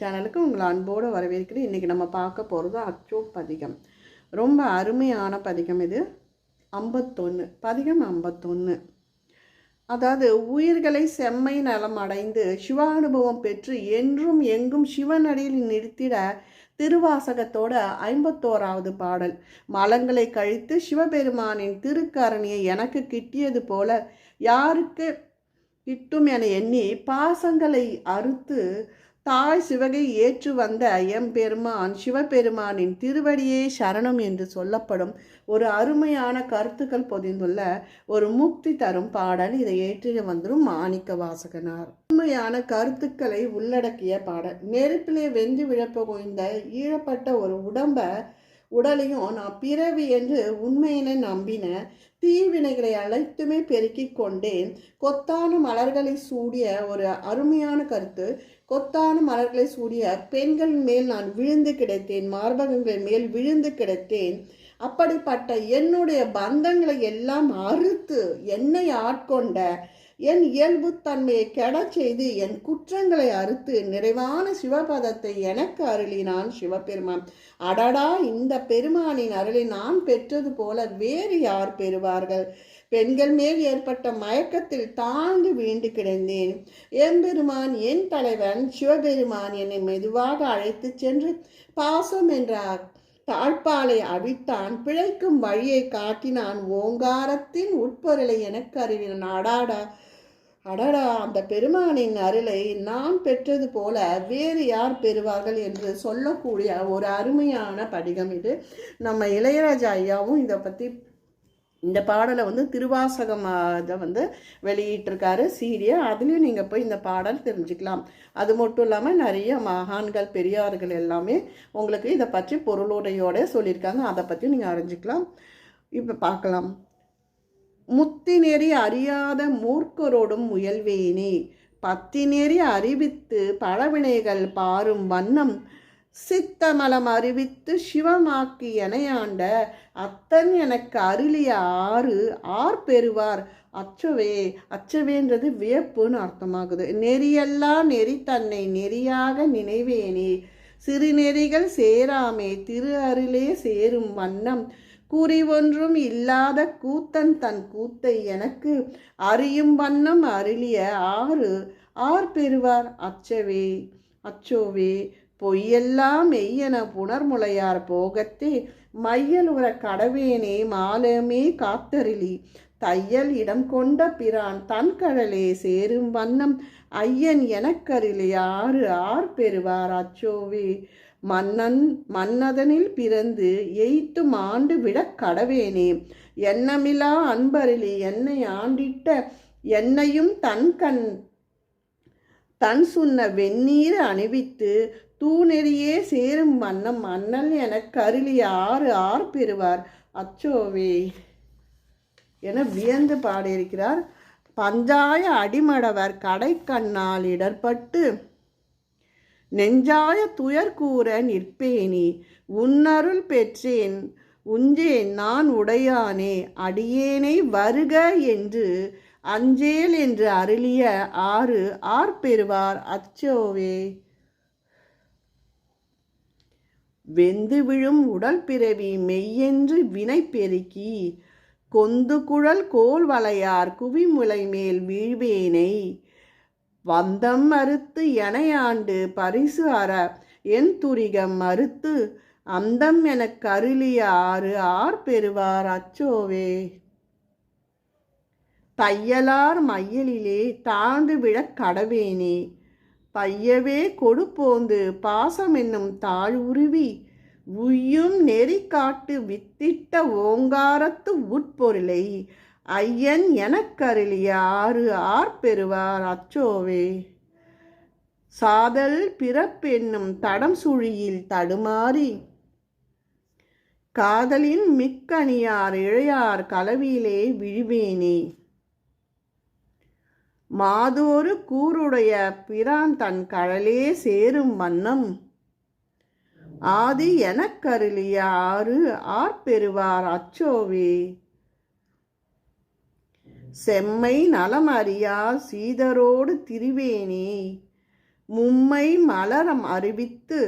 சேனலுக்கு உங்களை அன்போடு வரவேற்கிறேன். இன்றைக்கி நம்ம பார்க்க போகிறது அச்சோ பதிகம். ரொம்ப அருமையான பதிகம் இது. ஐம்பத்தொன்று பதிகம் ஐம்பத்தொன்று அதாவது உயிர்களை செம்மை நலம் அடைந்து சிவானுபவம் பெற்று என்றும் எங்கும் சிவனடியில் நிறுத்திட திருவாசகத்தோட ஐம்பத்தோராவது பாடல். மலங்களை கழித்து சிவபெருமானின் திருக்கரணியை எனக்கு கிட்டியது போல யாருக்கு கிட்டும் என எண்ணி பாசங்களை அறுத்து தாய் சிவகை ஏற்று வந்த எம்பெருமான் சிவபெருமானின் திருவடியே சரணம் என்று சொல்லப்படும் ஒரு அருமையான கருத்துக்கள் பொதிந்துள்ள ஒரு முக்தி தரும் பாடல் இதை ஏற்றி வந்துடும் மாணிக்க வாசகனார். உண்மையான கருத்துக்களை உள்ளடக்கிய பாடல். நெருப்பிலே வெந்து விழப்போகின்ற ஈழப்பட்ட ஒரு உடம்ப உடலையும் நான் பிறவி என்று உண்மையினை நம்பின தீவினைகளை அனைத்துமே பெருக்கிக் கொண்டேன். கொத்தான மலர்களை சூடிய ஒரு அருமையான கருத்து. கொத்தான மலர்களை சூடிய பெண்கள் மேல் நான் விழுந்து கிடைத்தேன் மார்பகங்கள் மேல் விழுந்து கிடைத்தேன். அப்படிப்பட்ட என்னுடைய பந்தங்களை எல்லாம் அறுத்து என்னை ஆட்கொண்ட என் இயல்புத்தன்மையை கெடச் செய்து என் குற்றங்களை அறுத்து நிறைவான சிவபதத்தை எனக்கு அருளினான் சிவபெருமான். அடடா இந்த பெருமானின் அருளை நான் பெற்றது போல வேறு யார் பெறுவார்கள்? பெண்கள் மேல் ஏற்பட்ட மயக்கத்தில் தாழ்ந்து வீண்டு கிடந்தேன். எம்பெருமான் என் தலைவன் சிவபெருமான் என்னை மெதுவாக அழைத்து சென்று பாசம் என்ற தாழ்பாலை அவித்தான் பிழைக்கும் வழியை காட்டினான். ஓங்காரத்தின் உட்பொருளை எனக்கு அறிவினான். அடாடா அடடா அந்த பெருமானின் அருளை நான் பெற்றது போல வேறு யார் பெறுவார்கள் என்று சொல்லக்கூடிய ஒரு அருமையான படிகம் இது. நம்ம இளையராஜா ஐயாவும் இதை பற்றி இந்த பாடலை வந்து திருவாசகம் இதை வந்து வெளியிட்டிருக்காரு சீரிய. அதுலேயும் நீங்கள் போய் இந்த பாடல் தெரிஞ்சுக்கலாம். அது மட்டும் இல்லாமல் நிறைய மகான்கள் பெரியார்கள் எல்லாமே உங்களுக்கு இதை பற்றி பொருளுடையோட சொல்லியிருக்காங்க. அதை பற்றியும் நீங்கள் அறிஞ்சிக்கலாம். இப்போ பார்க்கலாம். முத்தி நெறி அறியாத மூர்க்கரோடும் முயல்வேனே. பத்தி நெறி அறிவித்து பழவினைகள் பாரும் வண்ணம் சித்தமலம் அறிவித்து சிவமாக்கி எனையாண்ட அத்தன் எனக்கு அருளிய ஆறு ஆர் பெறுவார். அச்சவே அச்சவேன்றது வியப்புன்னு அர்த்தமாகுது. நெறியெல்லாம் நெறி தன்னை நெறியாக நினைவேனே. சிறு நெறிகள் சேராமே திரு அருளே சேரும் வண்ணம். குறி ஒன்றும் இல்லாத கூத்தன் தன் கூத்தை எனக்கு அறியும் வண்ணம் அருளிய ஆறு ஆர் பெறுவார். அச்சவே அச்சோவே பொய்யெல்லாம் மெய்யென புனர்முளையார் போகத்தே மையல் உற கடவேனே மாலமே காத்தருளி. தையல் இடம் கொண்ட பிரான் தன் கடலே சேரும் வண்ணம் ஐயன் எனக்கருளி ஆறு ஆர் பெறுவார் அச்சோவே. மன்னன் மன்னதனில் பிறந்து எய்த்து ஆண்டு விடக் கடவேனே. எண்ணமிலா அன்பருளி என்னை ஆண்டிட்ட என்னையும் தன் கண் தன் சுன்ன வெந்நீர் அணிவித்து தூநெறியே சேரும் வண்ணம் அண்ணல் எனக் கருளி ஆறு ஆர் பெறுவார். அச்சோவே! என வியந்து பாடியிருக்கிறார். பஞ்சாய அடிமடவர் கடைக்கண்ணால் இடர்பட்டு நெஞ்சாய துயர் கூற நிற்பேனே. உன்னருள் பெற்றேன் உஞ்சேன் நான் உடையானே. அடியேனை வருக என்று அஞ்சேல் என்று அருளிய ஆறு ஆர் பெறுவார். அச்சோவே! வெந்து விழும் உடல் பிறவி மெய்யென்று வினை பெருக்கி கொந்து குழல் கோல் வளையார் குவிமுலை மேல் வீழ்வேனை வந்தம் மறுத்து எனையாண்டு பரிசு அற என் துரிகம் மறுத்து அந்தம் எனக் கருளிய ஆறு ஆர் பெறுவார் அச்சோவே. தையலார் மையலிலே தாண்டு விழக் கடவேனே பையவே கொடுப்போந்து பாசம் என்னும் தாழ் உருவி உய்யும் நெறி காட்டு வித்திட்ட ஓங்காரத்து உட்பொருளை ஐயன் எனக்கருளிய ஆறு ஆர் பெறுவார் அச்சோவே. சாதல் பிறப்பென்னும் தடம் சுழியில் தடுமாறி காதலின் மிக்கணியார் இழையார் கலவியிலே விழுவேனே. மாதோரு கூருடைய பிரான் தன் கழலே சேரும் வண்ணம். ஆதி எனக்கருளிய ஆறு ஆர் பெறுவார் அச்சோவே. செம்மை நலம் அறியா சீதரோடு திரிவேணே மும்மை மலரம் அறிவித்து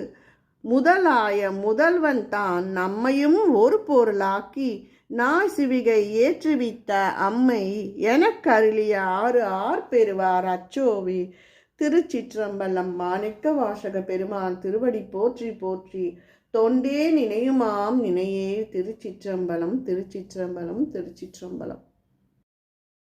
முதலாய முதல்வன் தான் நம்மையும் ஒரு பொருளாக்கி நாய் சிவிகை ஏற்றுவித்த அம்மை எனக்கருளிய ஆறு ஆர் பெறுவார் அச்சோவி. திருச்சிற்றம்பலம் மாணிக்க வாசக பெருமான் திருவடி போற்றி போற்றி. தொண்டே நினையுமாம் நினையே திருச்சிற்றம்பலம் திருச்சிற்றம்பலம் திருச்சிற்றம்பலம்.